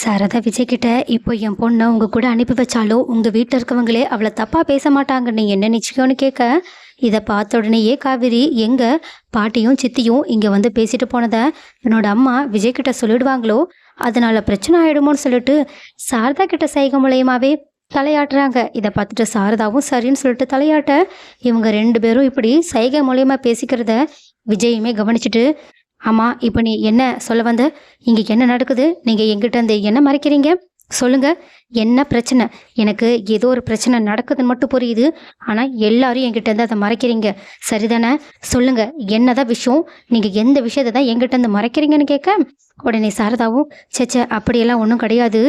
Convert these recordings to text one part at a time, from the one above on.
சரதா விஜய்கிட்ட இப்போ என் பொண்ணை உங்க கூட அனுப்பி வச்சாலும் உங்கள் வீட்டில் இருக்கவங்களே அவளை தப்பாக பேச மாட்டாங்க. நீ என்ன நிச்சயம்னு கேட்க இதை பார்த்த உடனேயே காவிரி எங்கள் பாட்டியும் சித்தியும் இங்கே வந்து பேசிட்டு போனதை என்னோட அம்மா விஜய்கிட்ட சொல்லிடுவாங்களோ? அதனால் பிரச்சனை ஆகிடுமோன்னு சொல்லிட்டு சாரதா கிட்ட சைகை மூலயமாவே தலையாட்டுறாங்க. இதை பார்த்துட்டு சாரதாவும் சரின்னு சொல்லிட்டு தலையாட்ட. இவங்க ரெண்டு பேரும் இப்படி சைகை மூலயமா பேசிக்கிறத விஜயுமே கவனிச்சுட்டு ஆமாம் இப்போ நீ என்ன சொல்ல வந்த? இங்கே என்ன நடக்குது? நீங்கள் எங்கிட்ட இருந்து என்ன மறைக்கிறீங்க? சொல்லுங்க. என்ன பிரச்சனை? எனக்கு ஏதோ ஒரு பிரச்சனை நடக்குதுன்னு மட்டும் புரியுது. ஆனால் எல்லாரும் என்கிட்ட இருந்து அதை மறைக்கிறீங்க. சரிதானே? சொல்லுங்க. என்னதான் விஷயம்? நீங்கள் எந்த விஷயத்தை தான் எங்கிட்ட இருந்து மறைக்கிறீங்கன்னு கேட்க? உடனே சாரதாவும் சேச்சே அப்படியெல்லாம் ஒன்றும் கிடையாது.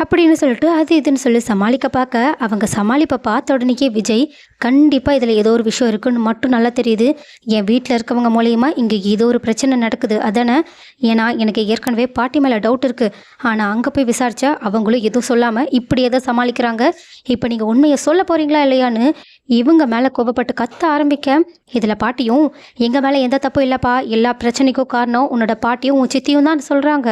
அப்படின்னு சொல்லிட்டு அது இதுன்னு சொல்லி சமாளிக்க பார்க்க அவங்க சமாளிப்பை பார்த்த உடனேயே விஜய் கண்டிப்பாக இதில் ஏதோ ஒரு விஷயம் இருக்குன்னு மட்டும் நல்லா தெரியுது. என் வீட்டில் இருக்கவங்க மூலயமா இங்கே ஏதோ ஒரு பிரச்சனை நடக்குது. அதானே? ஏன்னா எனக்கு ஏற்கனவே பாட்டி மேலே டவுட் இருக்குது ஆனால் அங்கே போய் விசாரிச்சா அவங்களும் எதுவும் சொல்லாமல் இப்படி எதை சமாளிக்கிறாங்க. இப்போ நீங்கள் உண்மையை சொல்ல போகிறீங்களா இல்லையான்னு இவங்க மேலே கோபப்பட்டு கத்த ஆரம்பிக்க இதில் பாட்டியும் எங்கள் மேலே எந்த தப்பும் இல்லைப்பா. எல்லா பிரச்சனைக்கும் காரணம் உன்னோட பாட்டியும் உன் சித்தியும் தான் சொல்கிறாங்க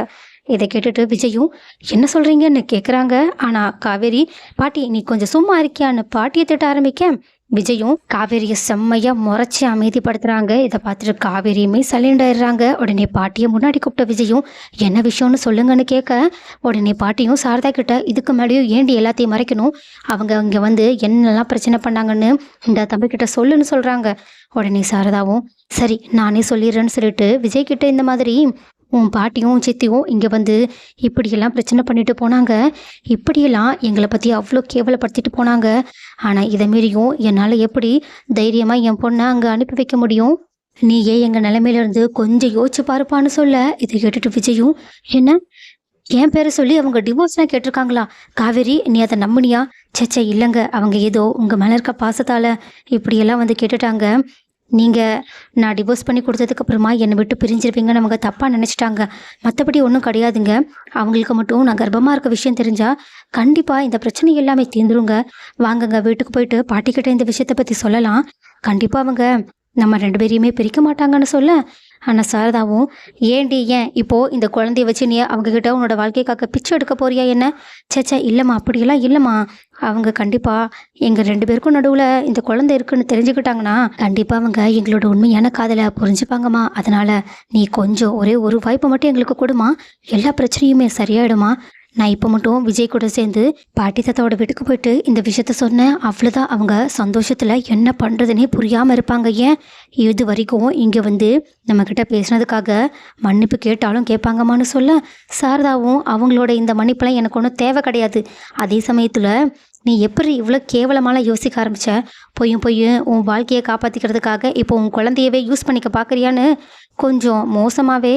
இதை கேட்டுட்டு விஜயும் என்ன சொல்கிறீங்கன்னு கேட்குறாங்க ஆனால் காவேரி பாட்டி நீ கொஞ்சம் சும்மா இருக்கியான்னு பாட்டியை திட்ட ஆரம்பிக்க. விஜயும் காவேரியை செம்மையாக முறைச்சி அமைதிப்படுத்துகிறாங்க இதை பார்த்துட்டு காவேரியுமே சைலண்ட் ஆயிடுறாங்க. உடனே பாட்டியை முன்னாடி கூப்பிட்ட விஜயும் என்ன விஷயம்னு சொல்லுங்கன்னு கேட்க உடனே பாட்டியும் சாரதா கிட்ட இதுக்கு மேலேயும் ஏண்டி எல்லாத்தையும் மறைக்கணும்? அவங்க இங்கே வந்து என்னெல்லாம் பிரச்சனை பண்ணாங்கன்னு இந்த தம்பிக்கிட்ட சொல்லுன்னு சொல்கிறாங்க உடனே சாரதாவும் சரி நானே சொல்லிடுறேன்னு சொல்லிட்டு விஜய் கிட்ட இந்த மாதிரி உன் பாட்டியும் சித்தியும் இங்கே வந்து இப்படியெல்லாம் பிரச்சனை பண்ணிட்டு போனாங்க. இப்படியெல்லாம் எங்களை பற்றி அவ்வளோ கேவலப்படுத்திட்டு போனாங்க. ஆனால் இதை மீறியும் என்னால் எப்படி தைரியமாக என் பொண்ணை அங்கே அனுப்பி வைக்க முடியும்? நீயே எங்கள் நிலைமையிலேருந்து கொஞ்சம் யோசிச்சு பாருப்பான்னு சொல்ல. இதை கேட்டுட்டு விஜயும் என்ன? என் பேரை சொல்லி அவங்க டிவோர்ஸ்லாம் கேட்டிருக்காங்களா? காவேரி நீ அதை நம்புனியா? சேச்சே இல்லைங்க. அவங்க ஏதோ உங்கள் மேலே இருக்க பாசத்தால் இப்படியெல்லாம் வந்து கேட்டுட்டாங்க. நீங்கள் நான் டிவோர்ஸ் பண்ணி கொடுத்ததுக்கு அப்புறமா என்னை விட்டு பிரிஞ்சிருப்பீங்கன்னு நமக்கு தப்பாக நினச்சிட்டாங்க. மற்றபடி ஒன்றும் கிடையாதுங்க. அவங்களுக்கு மட்டும் நான் கர்ப்பமாக இருக்க விஷயம் தெரிஞ்சால் கண்டிப்பாக இந்த பிரச்சனை எல்லாமே தீர்ந்துருங்க. வாங்கங்க வீட்டுக்கு போயிட்டு பாட்டிக்கிட்ட இந்த விஷயத்தை பற்றி சொல்லலாம். கண்டிப்பாக அவங்க நம்ம ரெண்டு பேரையுமே பிரிக்க மாட்டாங்கன்னு சொல்ல ஆனால் சாரதாவும் ஏன்டி ஏன்? இப்போது இந்த குழந்தைய வச்சு நீ அவங்கக்கிட்ட உன்னோட வாழ்க்கைக்காக பிச்சை எடுக்க போறியா என்ன? சேச்சா இல்லைம்மா அப்படியெல்லாம் இல்லைம்மா. அவங்க கண்டிப்பாக எங்கள் ரெண்டு பேருக்கும் நடுவில் இந்த குழந்தை இருக்குன்னு தெரிஞ்சுக்கிட்டாங்கன்னா கண்டிப்பாக அவங்க எங்களோட உண்மையான காதலை புரிஞ்சுப்பாங்கம்மா. அதனால் நீ கொஞ்சம் ஒரே ஒரு வாய்ப்பு மட்டும் எங்களுக்கு கொடுமா எல்லா பிரச்சனையுமே சரியாயிடுமா நான் இப்போ மட்டும் விஜய் கூட சேர்ந்து பாட்டி தாத்தாவோட வீட்டுக்கு போயிட்டு இந்த விஷயத்த சொன்னேன். அவ்வளோதான் அவங்க சந்தோஷத்தில் என்ன பண்ணுறதுனே புரியாமல் இருப்பாங்க ஏன்? இது வரைக்கும் இங்கே வந்து நம்மக்கிட்ட பேசுனதுக்காக மன்னிப்பு கேட்டாலும் கேட்பாங்கம்மான்னு சொல்ல சாரதாவும் அவங்களோட இந்த மன்னிப்பெல்லாம் எனக்கு ஒன்றும் தேவை கிடையாது. அதே சமயத்தில் நீ எப்படி இவ்வளோ கேவலமாலாம் யோசிக்க ஆரம்பித்த பொய்யும் பொய்யும் உன் வாழ்க்கையை காப்பாற்றிக்கிறதுக்காக இப்போ உன் குழந்தையவே யூஸ் பண்ணிக்க பார்க்குறியான்னு கொஞ்சம் மோசமாகவே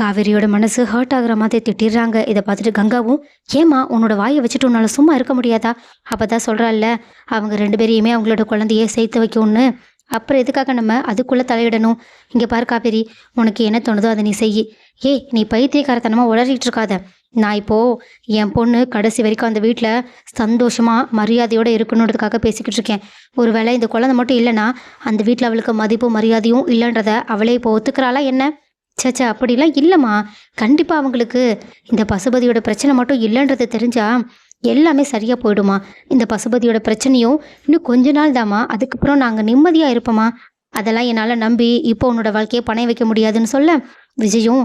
காவேரியோட மனசு ஹர்ட் ஆகுற மாதிரி திட்டிடுறாங்க. இதை பார்த்துட்டு கங்காவும் ஏமா உன்னோட வாயை வச்சுட்டு உன்னால சும்மா இருக்க முடியாதா? அப்பதான் சொல்றாள்ல அவங்க ரெண்டு பேரையுமே அவங்களோட குழந்தைய சேர்த்து வைக்கணும்னு. அப்புறம் எதுக்காக நம்ம அதுக்குள்ள தலையிடணும்? இங்க பாரு காவேரி உனக்கு என்ன தோணுதோ அதை நீ செய் ஏய் நீ பைத்தியக்காரத்தனமா உளறிட்டு இருக்காத. நான் இப்போ என் பொண்ணு கடைசி வரைக்கும் அந்த வீட்டில் சந்தோஷமா மரியாதையோட இருக்கணுன்றதுக்காக பேசிக்கிட்டு இருக்கேன். ஒருவேளை இந்த குழந்தை மட்டும் இல்லைன்னா அந்த வீட்டில் அவளுக்கு மதிப்பும் மரியாதையும் இல்லைன்றத அவளே இப்போ ஒத்துக்கிறாளா என்ன? சச்சா அப்படிலாம் இல்லைம்மா. கண்டிப்பாக அவங்களுக்கு இந்த பசுபதியோட பிரச்சனை மட்டும் இல்லைன்றது தெரிஞ்சா எல்லாமே சரியாக போயிடுமா? இந்த பசுபதியோட பிரச்சனையும் இன்னும் கொஞ்ச நாள் தாம்மா. அதுக்கப்புறம் நாங்கள் நிம்மதியாக இருப்போமா? அதெல்லாம் என்னால் நம்பி இப்போ உன்னோட வாழ்க்கையை பணைய வைக்க முடியாதுன்னு சொல்ல விஜயும்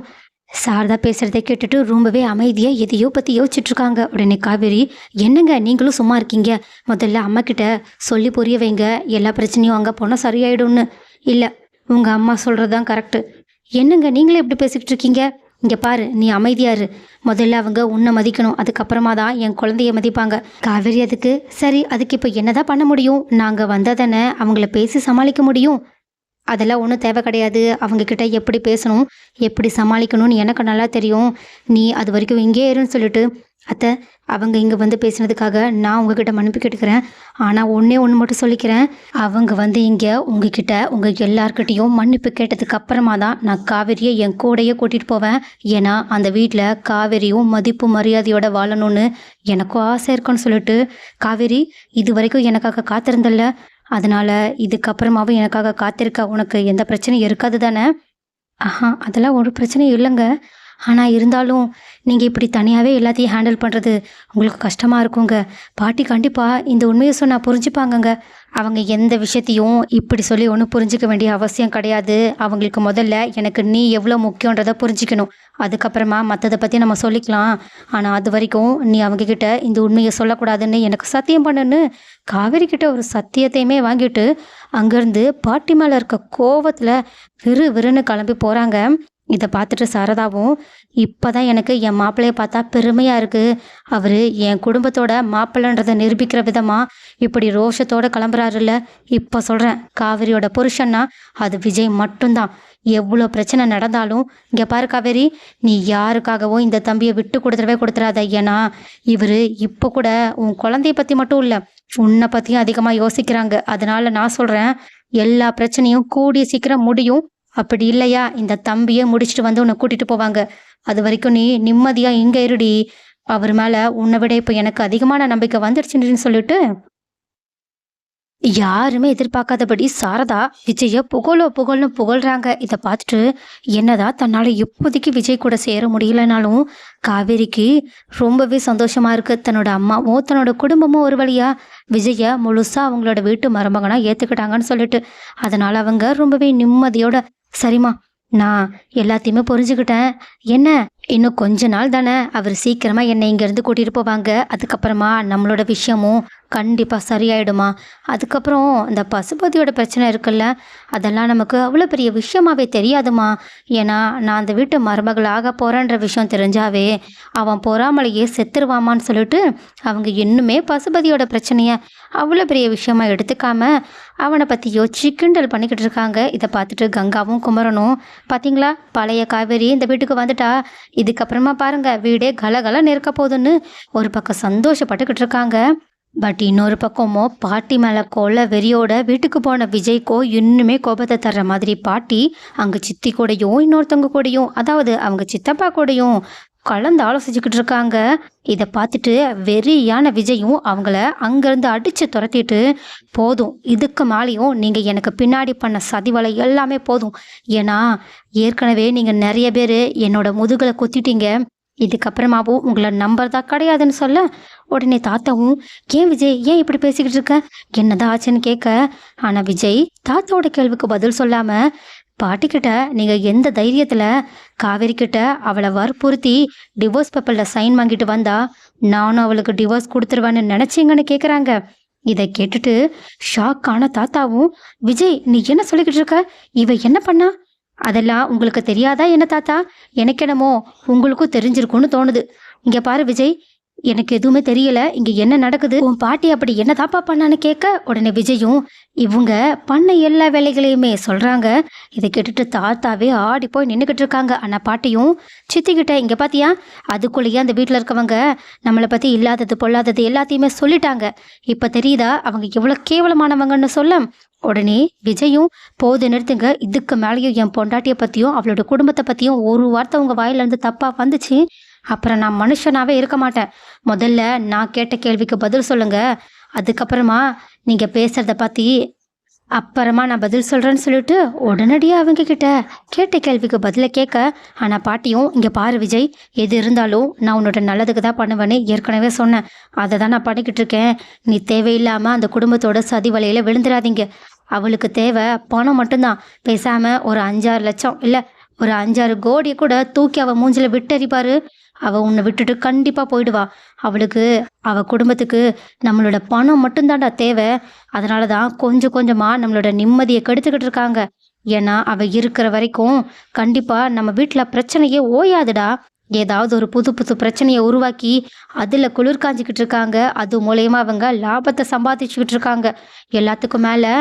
சாரதா பேசுகிறத கேட்டுட்டு ரொம்பவே அமைதியாக எதையோ பற்றி யோசிச்சுட்ருக்காங்க. உடனே காவேரி என்னங்க? நீங்களும் சும்மா இருக்கீங்க. முதல்ல அம்மாக்கிட்ட சொல்லி புரிய வைங்க. எல்லா பிரச்சனையும் அங்கே போனால் சரியாயிடும்னு. இல்லை உங்கள் அம்மா சொல்கிறது தான் கரெக்டு என்னங்க நீங்களே இப்படி பேசிக்கிட்டு இருக்கீங்க? இங்கே பாரு நீ அமைதியாரு. முதல்ல அவங்க உன்னை மதிக்கணும். அதுக்கப்புறமா தான் என் குழந்தைய மதிப்பாங்க. காவேரி அதுக்கு சரி அதுக்கு இப்போ என்னதான் பண்ண முடியும்? நாங்கள் வந்தால் தானே அவங்கள பேசி சமாளிக்க முடியும்? அதெல்லாம் ஒன்றும் தேவை கிடையாது. அவங்க கிட்ட எப்படி பேசணும்? எப்படி சமாளிக்கணும்னு எனக்கு நல்லா தெரியும். நீ அது வரைக்கும் இங்கே இருன்னு சொல்லிட்டு அத்தை அவங்க இங்கே வந்து பேசினதுக்காக நான் உங்ககிட்ட மன்னிப்பு கேட்டுக்கிறேன். ஆனால் ஒன்றே ஒன்று மட்டும் சொல்லிக்கிறேன். அவங்க வந்து இங்கே உங்ககிட்ட உங்கள் எல்லார்கிட்டேயும் மன்னிப்பு கேட்டதுக்கு அப்புறமா தான் நான் காவேரியை என் கூடையே கூட்டிகிட்டு போவேன். ஏன்னா அந்த வீட்டில் காவேரியும் மதிப்பு மரியாதையோட வாழணும்னு எனக்கும் ஆசை இருக்குன்னு சொல்லிட்டு காவேரி இது வரைக்கும் எனக்காக காத்திருந்தல்ல. அதனால் இதுக்கப்புறமாவும் எனக்காக காத்திருக்க உனக்கு எந்த பிரச்சனையும் இருக்காது தானே? ஆஹா அதெல்லாம் ஒரு பிரச்சனையும் இல்லைங்க. ஆனால் இருந்தாலும் நீங்கள் இப்படி தனியாகவே எல்லாத்தையும் ஹேண்டில் பண்ணுறது உங்களுக்கு கஷ்டமாக இருக்குங்க. பாட்டி கண்டிப்பாக இந்த உண்மையை சொன்னால் புரிஞ்சுப்பாங்கங்க. அவங்க எந்த விஷயத்தையும் இப்படி சொல்லி ஒன்றும் புரிஞ்சிக்க வேண்டிய அவசியம் கிடையாது. அவங்களுக்கு முதல்ல எனக்கு நீ எவ்வளோ முக்கியன்றதை புரிஞ்சிக்கணும். அதுக்கப்புறமா மற்றதை பற்றி நம்ம சொல்லிக்கலாம். ஆனால் அது வரைக்கும் நீ அவங்கக்கிட்ட இந்த உண்மையை சொல்லக்கூடாதுன்னு எனக்கு சத்தியம் பண்ணுன்னு காவேரி கிட்ட ஒரு சத்தியத்தையுமே வாங்கிட்டு அங்கேருந்து பாட்டி மேலே இருக்க கோவத்தில் விறு விறுன்னு கிளம்பி போகிறாங்க இதை பார்த்துட்டு சாரதாவும் இப்போ தான் எனக்கு என் மாப்பிள்ளைய பார்த்தா பெருமையாக இருக்குது அவர் என் குடும்பத்தோட மாப்பிள்ளைன்றதை நிரூபிக்கிற விதமாக இப்படி ரோஷத்தோடு கிளம்புறாருல்ல. இப்போ சொல்கிறேன் காவேரியோட புருஷன்னா அது விஜய் மட்டும்தான். எவ்வளோ பிரச்சனை நடந்தாலும் இங்கே பாரு காவேரி நீ யாருக்காகவும் இந்த தம்பியை விட்டு கொடுத்துடவே கொடுத்துடாத. ஏன்னா இவர் இப்போ கூட உன் குழந்தைய பற்றி மட்டும் இல்லை உன்னை பற்றியும் அதிகமாக யோசிக்கிறாங்க. அதனால நான் சொல்கிறேன் எல்லா பிரச்சனையும் கூடிய சீக்கிரம் முடியும். அப்படி இல்லையா? இந்த தம்பியை முடிச்சுட்டு வந்து உன்னை கூட்டிட்டு போவாங்க. அது வரைக்கும் நீ நிம்மதியா இங்க இருடி. அவர் மேல உன்னை விட இப்போ எனக்கு அதிகமான நம்பிக்கை வந்துடுச்சுன்னு சொல்லிட்டு யாருமே எதிர்பார்க்காதபடி சாரதா விஜய புகழோ புகழ்னு புகழ்றாங்க. இதை பார்த்துட்டு என்னதான் தன்னால இப்போதைக்கு விஜய் கூட சேர முடியலனாலும் காவேரிக்கு ரொம்பவே சந்தோஷமா இருக்கு. தன்னோட அம்மாவும் தன்னோட குடும்பமும் ஒரு வழியா விஜய முழுசா அவங்களோட வீட்டு மருமகனா ஏத்துக்கிட்டாங்கன்னு சொல்லிட்டு அதனால அவங்க ரொம்பவே நிம்மதியோட சரிம்மா நான் எல்லாத்தையுமே புரிஞ்சுக்கிட்டேன். என்ன இன்னும் கொஞ்ச நாள் தானே அவர் சீக்கிரமா என்னை இங்கேருந்து கூட்டிட்டு போவாங்க. அதுக்கப்புறமா நம்மளோட விஷயமும் கண்டிப்பாக சரியாயிடுமா. அதுக்கப்புறம் இந்த பசுபதியோட பிரச்சனை இருக்குல்ல அதெல்லாம் நமக்கு அவ்வளோ பெரிய விஷயமாவே தெரியாதுமா. ஏன்னா நான் அந்த வீட்டு மருமகள் ஆக போகிறேன்ற விஷயம் தெரிஞ்சாவே அவன் பொறாமலையே செத்துருவாமான்னு சொல்லிட்டு அவங்க இன்னுமே பசுபதியோட பிரச்சனையை அவ்வளோ பெரிய விஷயமா எடுத்துக்காம அவனை பற்றி யோசிச்சு கிண்டல் பண்ணிக்கிட்டு இருக்காங்க. இதை பார்த்துட்டு கங்காவும் குமரனும் பார்த்தீங்களா பழைய காவேரி இந்த வீட்டுக்கு வந்துட்டா. இதுக்கப்புறமா பாருங்கள் வீடே கலகலன்னு இருக்க போகுதுன்னு ஒரு பக்கம் சந்தோஷப்பட்டுக்கிட்டு இருக்காங்க. பட் இன்னொரு பக்கமோ பாட்டி மேலே கோல வெறியோட வீட்டுக்கு போன விஜய்க்கோ இன்னுமே கோபத்தை தர்ற மாதிரி பாட்டி அங்கே சித்தி கூடயும் இன்னொருத்தவங்க கூடயும் அதாவது அவங்க சித்தப்பா கூடயும் கலந்து ஆலோசிச்சுக்கிட்டு இருக்காங்க. இதை பார்த்துட்டு வெறியான விஜயும் அவங்கள அங்கேருந்து அடித்து துரத்திட்டு போதும் இதுக்கு மேலேயும் நீங்கள் எனக்கு பின்னாடி பண்ண சதிவலை எல்லாமே போதும். ஏன்னா ஏற்கனவே நீங்கள் நிறைய பேர் என்னோட முதுகலை குத்திட்டீங்க. இதுக்கப்புறமாவும் உங்களை நம்பர் தான் கிடையாதுன்னு சொல்ல உடனே தாத்தாவும் ஏன் விஜய் ஏன் இப்படி பேசிக்கிட்டு இருக்க? என்னதான் ஆச்சுன்னு கேட்க. ஆனால் விஜய் தாத்தாவோட கேள்விக்கு பதில் சொல்லாமல் பாட்டிக்கிட்ட நீங்கள் எந்த தைரியத்தில் காவேரிக்கிட்ட அவளை வற்புறுத்தி டிவோர்ஸ் பேப்பரில் சைன் வாங்கிட்டு வந்தா நானும் அவளுக்கு டிவோர்ஸ் கொடுத்துருவேன்னு நினச்சிங்கன்னு கேட்குறாங்க இதை கேட்டுட்டு ஷாக் தாத்தாவும் விஜய் நீ என்ன சொல்லிக்கிட்டு இருக்க? இவ என்ன பண்ணா? அதெல்லாம் உங்களுக்கு தெரியாதா என்ன தாத்தா? எனக்கெனமோ உங்களுக்கும் தெரிஞ்சிருக்கும்னு தோணுது. இங்கே பாரு விஜய் எனக்கு எதுவுமே தெரியல. இங்க என்ன நடக்குது? உன் பாட்டி அப்படி என்ன தாப்பா பண்ணான்னு கேட்க உடனே விஜயும் இவங்க பண்ண எல்லா வேலைகளையுமே சொல்றாங்க. இதை கேட்டுட்டு தாத்தாவே ஆடி போய் நின்றுக்கிட்டு இருக்காங்க. ஆனா பாட்டியும் சித்திக்கிட்ட இங்க பாத்தியா? அதுக்குள்ளேயே அந்த வீட்டில் இருக்கவங்க நம்மளை பத்தி இல்லாதது பொல்லாதது எல்லாத்தையுமே சொல்லிட்டாங்க. இப்ப தெரியுதா? அவங்க எவ்வளவு கேவலமானவங்கன்னு சொல்ல உடனே விஜயும் போது நிறுத்துங்க. இதுக்கு மேலேயும் என் பொண்டாட்டியை பற்றியும் அவளோட குடும்பத்தை பற்றியும் ஒரு வார்த்தை உங்கள் வாயிலேருந்து தப்பாக வந்துச்சு. அப்புறம் நான் மனுஷனாகவே இருக்க மாட்டேன். முதல்ல நான் கேட்ட கேள்விக்கு பதில் சொல்லுங்க. அதுக்கப்புறமா நீங்கள் பேசுகிறத பற்றி அப்புறமா நான் பதில் சொல்கிறேன்னு சொல்லிட்டு உடனடியாக அவங்க கிட்ட கேட்ட கேள்விக்கு பதிலை கேட்க ஆனால் பாட்டியும் இங்கே பாரு விஜய் எது இருந்தாலும் நான் உன்னோட நல்லதுக்கு தான் பண்ணுவேன்னு ஏற்கனவே சொன்னேன். அதை தான் நான் பண்ணிக்கிட்டு இருக்கேன். நீ தேவையில்லாமல் அந்த குடும்பத்தோட சதி வலையில் விழுந்துடாதீங்க. அவளுக்கு தேவை பணம் மட்டும்தான். பேசாமல் ஒரு அஞ்சாறு லட்சம் இல்லை ஒரு அஞ்சாறு கோடியை கூட தூக்கி அவள் மூஞ்சில் விட்டறிப்பாரு அவள் உன்னை விட்டுட்டு கண்டிப்பாக போயிடுவா. அவளுக்கு அவள் குடும்பத்துக்கு நம்மளோட பணம் மட்டும்தான்டா தேவை. அதனால தான் கொஞ்சம் கொஞ்சமாக நம்மளோட நிம்மதியை கெடுத்துக்கிட்டு இருக்காங்க. ஏன்னா அவள் இருக்கிற வரைக்கும் கண்டிப்பாக நம்ம வீட்டில் பிரச்சனையே ஓயாதுடா. ஏதாவது ஒரு புது புது பிரச்சனையை உருவாக்கி அதில் குளிர் காஞ்சிக்கிட்டு இருக்காங்க. அது மூலயமா அவங்க லாபத்தை சம்பாதிச்சுக்கிட்டு இருக்காங்க. எல்லாத்துக்கும் மேலே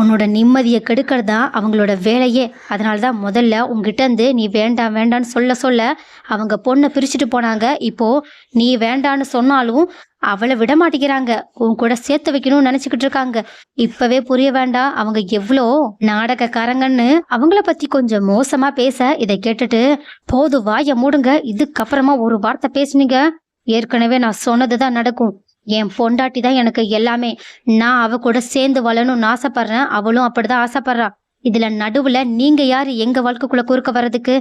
உன்னோட நிம்மதியை கெடுக்கிறது தான் அவங்களோட வேலையே. அதனால தான் முதல்ல உங்ககிட்ட இருந்து நீ வேண்டாம் வேண்டான்னு சொல்ல சொல்ல அவங்க பொண்ணை பிரிச்சுட்டு போனாங்க. இப்போ நீ வேண்டான்னு சொன்னாலும் அவளை விட மாட்டேங்கிறாங்க. உன் கூட சேர்த்து வைக்கணும்னு நினச்சிக்கிட்டு இருக்காங்க. இப்போவே புரிய வேண்டாம். அவங்க எவ்வளோ நாடகக்காரங்கன்னு அவங்கள பற்றி கொஞ்சம் மோசமாக பேச இதை கேட்டுட்டு போது வாயை மூடுங்க. இதுக்கப்புறமா ஒரு வார்த்தை பேசுனீங்க. ஏற்கனவே நான் சொன்னது தான் நடக்கும். என் பொண்டாட்டி தான் எனக்கு எல்லாமே. நான் அவ கூட சேர்ந்து வளரணும்னு ஆசைப்படுறேன். அவளும் அப்படிதான் ஆசைப்படுறா. இதுல நடுவுல நீங்க யாரு? எங்க வாழ்க்கைக்குள்ள குறுக்க வர்றதுக்கு?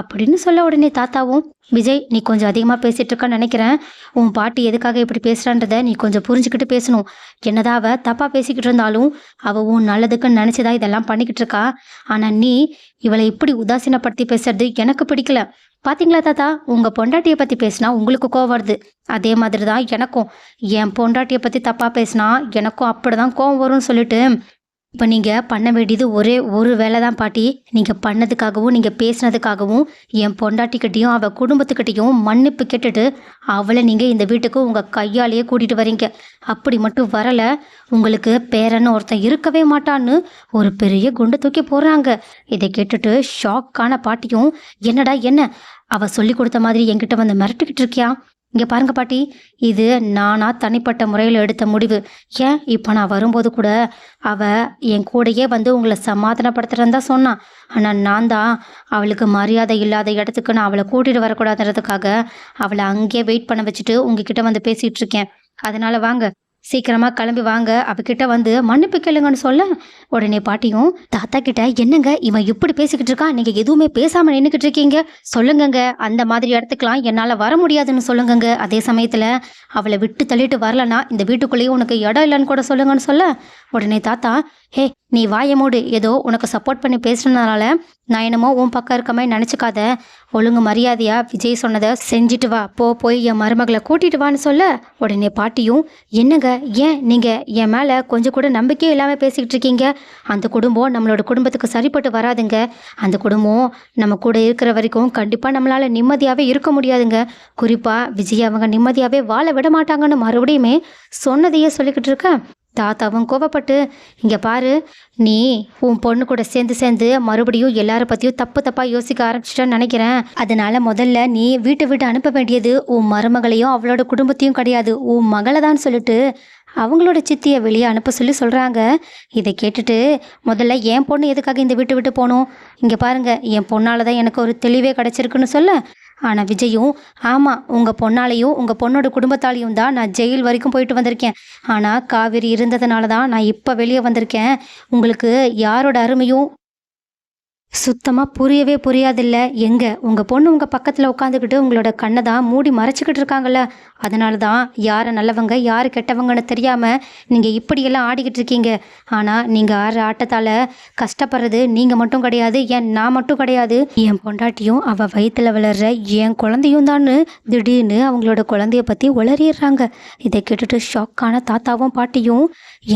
அப்படின்னு சொல்ல உடனே தாத்தாவும் விஜய் நீ கொஞ்சம் அதிகமாக பேசிட்டு இருக்கான்னு நினைக்கிறேன். உன் பாட்டி எதுக்காக இப்படி பேசுகிறான்றதை நீ கொஞ்சம் புரிஞ்சுக்கிட்டு பேசணும். என்னதான் அவள் தப்பாக பேசிக்கிட்டு இருந்தாலும் அவள் உன் நல்லதுக்குன்னு நினச்சிதா இதெல்லாம் பண்ணிக்கிட்டு இருக்கா ஆனால் நீ இவளை இப்படி உதாசீனப்படுத்தி பேசுறது எனக்கு பிடிக்கல. பாத்தீங்களா தாத்தா? உங்க பொண்டாட்டியை பத்தி பேசினா உங்களுக்கு கோவம் வருது. அதே மாதிரி தான் எனக்கும். என் பொண்டாட்டியை பத்தி தப்பா பேசினா எனக்கும் அப்படிதான் கோவம் வரும்னு சொல்லிட்டு இப்போ நீங்கள் பண்ண வேண்டியது ஒரே ஒரு வேலை தான் பாட்டி. நீங்கள் பண்ணதுக்காகவும் நீங்கள் பேசினதுக்காகவும் என் பொண்டாட்டிக்கிட்டேயும் அவள் குடும்பத்துக்கிட்டேயும் மன்னிப்பு கேட்டுட்டு அவளை நீங்கள் இந்த வீட்டுக்கு உங்கள் கையாலேயே கூட்டிகிட்டு வரீங்க அப்படி மட்டும் வரலை உங்களுக்கு பேரன்னு ஒருத்தன் இருக்கவே மாட்டான்னு ஒரு பெரிய குண்டு தூக்கி போடுறாங்க. இதை கேட்டுட்டு ஷாக்கான பாட்டியும் என்னடா என்ன? அவள் சொல்லி கொடுத்த மாதிரி என்கிட்ட வந்து மிரட்டிக்கிட்டு இருக்கியா? இங்கே பாருங்க பாட்டி இது நானாக தனிப்பட்ட முறையில் எடுத்த முடிவு. ஏன் இப்போ நான் வரும்போது கூட அவள் என் கூடயே வந்து உங்களை சமாதானப்படுத்துகிறேன்னு தான் சொன்னான் ஆனால் நான் தான் அவளுக்கு மரியாதை இல்லாத இடத்துக்கு நான் அவளை கூட்டிகிட்டு வரக்கூடாதுன்றதுக்காக அவளை அங்கேயே வெயிட் பண்ண வச்சுட்டு உங்ககிட்ட வந்து பேசிகிட்டு இருக்கேன். அதனால வாங்க. சீக்கிரமாக கிளம்பி வாங்க. அவகிட்ட வந்து மன்னிப்பு கேளுங்கன்னு சொல்ல? உடனே பாட்டியும் தாத்தா கிட்ட என்னங்க இவன் இப்படி பேசிக்கிட்டு இருக்கான் நீங்கள் எதுவுமே பேசாமல் நின்றுக்கிட்டு இருக்கீங்க. சொல்லுங்கங்க. அந்த மாதிரி இடத்துக்குலாம் என்னால் வர முடியாதுன்னு சொல்லுங்கங்க. அதே சமயத்தில் அவளை விட்டு தள்ளிட்டு வரலனா இந்த வீட்டுக்குள்ளேயே உனக்கு இடம் இல்லைன்னு கூட சொல்லுங்கன்னு சொல்ல? உடனே தாத்தா ஹே நீ வாய மூடு. ஏதோ உனக்கு சப்போர்ட் பண்ணி பேசுனதுனால நான் என்னமோ உன் பக்கம் இருக்க மாதிரி நினச்சிக்காத. ஒழுங்கு மரியாதையாக விஜய் சொன்னதை செஞ்சுட்டு வா. போ போய் என் மருமகளை கூட்டிட்டு வான்னு சொல்ல. உடனே பாட்டியும் என்னங்க ஏன் நீங்கள் என் மேலே கொஞ்சம் கூட நம்பிக்கையே இல்லாமல் பேசிக்கிட்டு இருக்கீங்க? அந்த குடும்பம் நம்மளோட குடும்பத்துக்கு சரிப்பட்டு வராதுங்க. அந்த குடும்பம் நம்ம கூட இருக்கிற வரைக்கும் கண்டிப்பாக நம்மளால் நிம்மதியாகவே இருக்க முடியாதுங்க. குறிப்பாக விஜய் அவங்க நிம்மதியாகவே வாழ விட மாட்டாங்கன்னு மறுபடியுமே சொன்னதையே சொல்லிக்கிட்டு இருக்கேன் தாத்தாவும் கோவப்பட்டு இங்கே பாரு நீ உன் பொண்ணு கூட சேர்ந்து சேர்ந்து மறுபடியும் எல்லார பற்றியும் தப்பு தப்பாக யோசிக்க ஆரம்பிச்சிட்டேன்னு நினைக்கிறேன். அதனால முதல்ல நீ வீட்டை விட்டு அனுப்ப வேண்டியது உன் மருமகளையும் அவளோட குடும்பத்தையும் கிடையாது. உன் மகளை தான் சொல்லிட்டு அவங்களோட சித்தியை வெளியே அனுப்ப சொல்லி சொல்கிறாங்க இதை கேட்டுட்டு முதல்ல என் பொண்ணு எதுக்காக இந்த வீட்டை விட்டு போகணும்? இங்கே பாருங்க என் பொண்ணால் தான் எனக்கு ஒரு தெளிவே கிடச்சிருக்குன்னு சொல்ல ஆனால் விஜயும் ஆமாம் உங்கள் பொண்ணாலையும் உங்கள் பொண்ணோட குடும்பத்தாலையும் தான் நான் ஜெயில் வரைக்கும் போயிட்டு வந்திருக்கேன். ஆனால் காவேரி இருந்ததுனால தான் நான் இப்போ வெளியே வந்திருக்கேன். உங்களுக்கு யாரோட அருமையும் சுத்தமாக புரியவே புரியாதில்ல. எங்கே? உங்கள் பொண்ணு உங்கள் பக்கத்தில் உட்காந்துக்கிட்டு உங்களோட கண்ணை தான் மூடி மறைச்சிக்கிட்டு இருக்காங்கல்ல. அதனால தான் யாரை நல்லவங்க யார் கெட்டவங்கன்னு தெரியாமல் நீங்கள் இப்படியெல்லாம் ஆடிக்கிட்டு இருக்கீங்க. ஆனால் நீங்கள் ஆடுற ஆட்டத்தால் கஷ்டப்படுறது நீங்கள் மட்டும் கிடையாது ஏன் நான் மட்டும் கிடையாது. என் பொண்டாட்டியும் அவள் வயிற்றில் வளர்ற என் குழந்தையும் தான்னு திடீர்னு அவங்களோட குழந்தைய பற்றி உளறிடுறாங்க. இதை கேட்டுட்டு ஷாக்கான தாத்தாவும் பாட்டியும்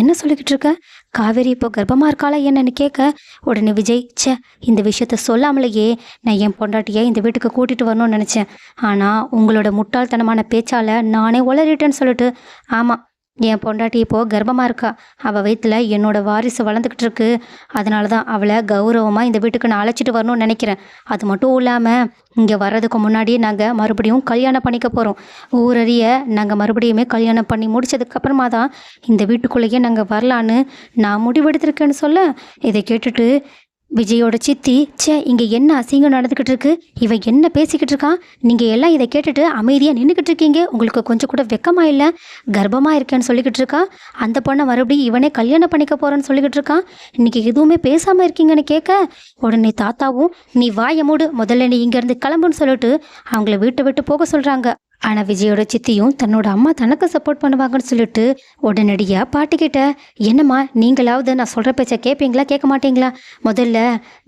என்ன சொல்லிக்கிட்டு இருக்க? காவேரி இப்போ கர்ப்பமாக இருக்காளா என்னன்னு கேட்க உடனே விஜய் ச்சே இந்த விஷயத்த சொல்லாமலேயே நான் என் பொண்டாட்டியை இந்த வீட்டுக்கு கூட்டிகிட்டு வரணும்னு நினச்சேன். ஆனால் உங்களோட முட்டாள்தனமான பேச்சால் நானே உளறிட்டேன்னு சொல்லிட்டு ஆமாம் என் பொண்டாட்டி இப்போது கர்ப்பமாக இருக்கா? அவள் வயிற்றுல என்னோட வாரிசு வளர்ந்துக்கிட்டு இருக்கு அதனால தான் அவளை கௌரவமாக இந்த வீட்டுக்கு நான் அழைச்சிட்டு வரணும்னு நினைக்கிறேன். அது மட்டும் இல்லாமல் இங்கே வர்றதுக்கு முன்னாடியே நாங்கள் மறுபடியும் கல்யாணம் பண்ணிக்க போகிறோம் ஊரறிய நாங்கள் மறுபடியுமே கல்யாணம் பண்ணி முடிச்சதுக்கப்புறமா தான் இந்த வீட்டுக்குள்ளேயே நாங்கள் வரலான்னு நான் முடிவெடுத்திருக்கேன்னு சொல்ல இதை கேட்டுட்டு விஜயோட சித்தி ச்சே இங்கே என்ன அசிங்கம் நடந்துக்கிட்டு இருக்கு இவன் என்ன பேசிக்கிட்டு இருக்கான் நீங்கள் எல்லாம் இதை கேட்டுட்டு அமைதியாக நின்றுக்கிட்டு இருக்கீங்க உங்களுக்கு கொஞ்சம் கூட வெக்கமாக இல்லை? கர்ப்பமாக இருக்கேன்னு சொல்லிக்கிட்டு இருக்கா அந்த பொண்ணை மறுபடியும் இவனே கல்யாணம் பண்ணிக்க போகிறேன்னு சொல்லிக்கிட்டு இருக்கான் இன்னைக்கு எதுவுமே பேசாமல் இருக்கீங்கன்னு கேட்க உடனே தாத்தாவும் நீ வாயை மூடு முதல்ல நீ இங்கேருந்து கிளம்புன்னு சொல்லிட்டு அவங்கள வீட்டை விட்டு போக சொல்கிறாங்க ஆனால் விஜயோட சித்தியும் தன்னோட அம்மா தனக்கு சப்போர்ட் பண்ணுவாங்கன்னு சொல்லிட்டு உடனடியாக பாட்டிக்கிட்ட என்னம்மா நீங்களாவது நான் சொல்கிற பேச்சை கேட்பீங்களா கேட்க மாட்டீங்களா? முதல்ல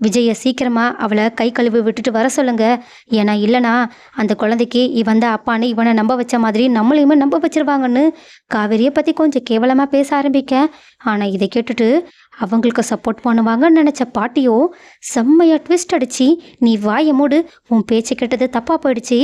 விஜயை சீக்கிரமாக அவளை கை கழுவி விட்டுட்டு வர சொல்லுங்க. ஏன்னா இல்லைனா அந்த குழந்தைக்கு இவன் தான் அப்பான்னு இவனை நம்ப வச்ச மாதிரி நம்மளையுமே நம்ப வச்சிருவாங்கன்னு காவேரியை பற்றி கொஞ்சம் கேவலமாக பேச ஆரம்பிக்க. ஆனால் இதை கேட்டுட்டு அவங்களுக்கு சப்போர்ட் பண்ணுவாங்கன்னு நினச்ச பாட்டியோ செம்மையாக ட்விஸ்ட் அடிச்சு நீ வாயை மூடு உன் பேச்சு கேட்டது தப்பாக போயிடுச்சு.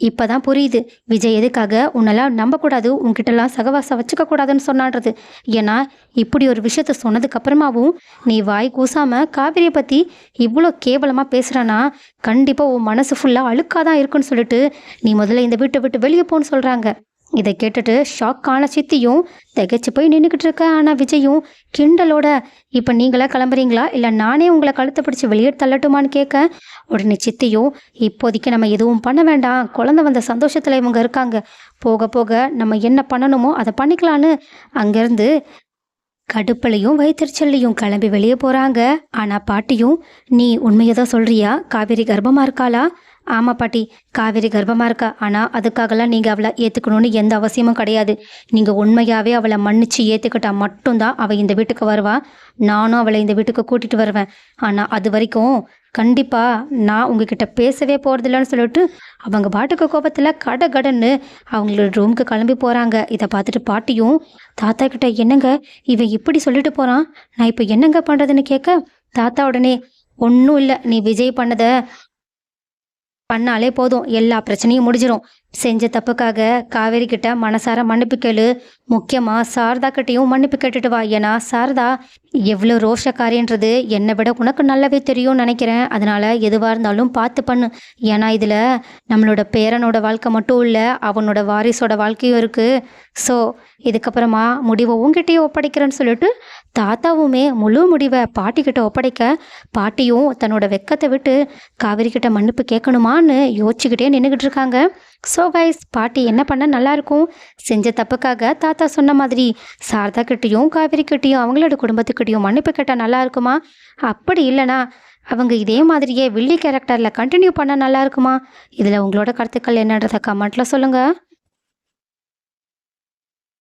இப்போ தான் புரியுது. விஜய் எதுக்காக உன்னெல்லாம் நம்பக்கூடாது? உன்கிட்டலாம் சகவாசம் வச்சுக்க கூடாதுன்னு சொன்னான்றது. ஏன்னா இப்படி ஒரு விஷயத்த சொன்னதுக்கப்புறமாவும் நீ வாய் கூசாமல் காவிரியை பற்றி இவ்வளோ கேவலமாக பேசுறானா கண்டிப்பாக உன் மனசு ஃபுல்லாக அழுக்காக தான் இருக்குன்னு சொல்லிட்டு நீ முதல்ல இந்த வீட்டை விட்டு வெளியே போன்னு சொல்கிறாங்க இதை கேட்டுட்டு ஷாக்கான சித்தியும் திகைச்சு போய் நின்றுக்கிட்டு இருக்க ஆனால் விஜயும் கிண்டலோட இப்போ நீங்களா கிளம்புறீங்களா? இல்லை நானே உங்களை கழுத்தை பிடிச்சி வெளியே தள்ளட்டுமான்னு கேட்க உடனே சித்தியும் இப்போதைக்கு நம்ம எதுவும் பண்ண வேண்டாம். குழந்தை வந்த சந்தோஷத்தில் இவங்க இருக்காங்க. போக போக நம்ம என்ன பண்ணணுமோ அதை பண்ணிக்கலான்னு. அங்கேருந்து கடுப்புலையும் வயிற்றுச்சல்லையும் கிளம்பி வெளியே போகிறாங்க ஆனால் பாட்டியும் நீ உண்மையை தான் சொல்கிறியா காவேரி கர்ப்பமாக இருக்காளா? ஆமாம் பாட்டி காவேரி கர்ப்பமாக இருக்கா? ஆனால் அதுக்காகலாம் நீங்கள் அவளை ஏத்துக்கணும்னு எந்த அவசியமும் கிடையாது. நீங்கள் உண்மையாகவே அவளை மன்னிச்சு ஏற்றுக்கிட்டா மட்டும்தான் அவள் இந்த வீட்டுக்கு வருவா. நானும் அவளை இந்த வீட்டுக்கு கூட்டிகிட்டு வருவேன். ஆனால் அது வரைக்கும் கண்டிப்பாக நான் உங்ககிட்ட பேசவே போறதில்லன்னு சொல்லிட்டு அவங்க பாட்டுக்கு கோபத்தில் கட கடன்னு அவங்களோட ரூமுக்கு கிளம்பி போகிறாங்க இதை பார்த்துட்டு பாட்டியும் தாத்தா கிட்ட என்னங்க இவன் இப்படி சொல்லிட்டு போகிறான் நான் இப்போ என்னங்க பண்ணுறதுன்னு கேட்க தாத்தா உடனே ஒன்றும் இல்லை நீ விஜய் பண்ணதை பண்ணாலே போதும். எல்லா பிரச்சனையும் முடிஞ்சிடும் செஞ்ச தப்புக்காக காவேரி கிட்ட மனசார மன்னிப்பு கேளு. முக்கியமாக சாரதா கிட்டையும் மன்னிப்பு கேட்டுட்டு வா. ஏன்னா சாரதா எவ்வளோ ரோஷக்காரின்றது என்னை விட உனக்கு நல்லாவே தெரியும்னு நினைக்கிறேன். அதனால எதுவாக இருந்தாலும் பார்த்து பண்ணு. ஏன்னா இதில் நம்மளோட பேரனோட வாழ்க்கை மட்டும் இல்லை அவனோட வாரிசோட வாழ்க்கையும் இருக்குது ஸோ இதுக்கப்புறமா முடிவை உங்ககிட்டயே ஒப்படைக்கிறேன்னு சொல்லிட்டு தாத்தாவுமே முழு முடிவை பாட்டிக்கிட்ட ஒப்படைக்க பாட்டியும் தன்னோட வெக்கத்தை விட்டு காவேரி கிட்ட மன்னிப்பு கேட்கணுமான்னு யோசிச்சுக்கிட்டே நின்றுக்கிட்டு இருக்காங்க. ஸோ கைஸ் பாட்டி என்ன பண்ண நல்லாயிருக்கும் செஞ்ச தப்புக்காக தாத்தா சொன்ன மாதிரி சாரதா கிட்டேயும் காவேரி கிட்டேயும் அவங்களோட குடும்பத்துக்கிட்டேயும் மன்னிப்பு கேட்டால் நல்லா இருக்குமா? அப்படி இல்லைனா அவங்க இதே மாதிரியே வில்லி கேரக்டரில் கண்டினியூ பண்ணால் நல்லா இருக்குமா? இதில் உங்களோட கருத்துக்கள் என்னன்றதை கமெண்ட்டில் சொல்லுங்கள்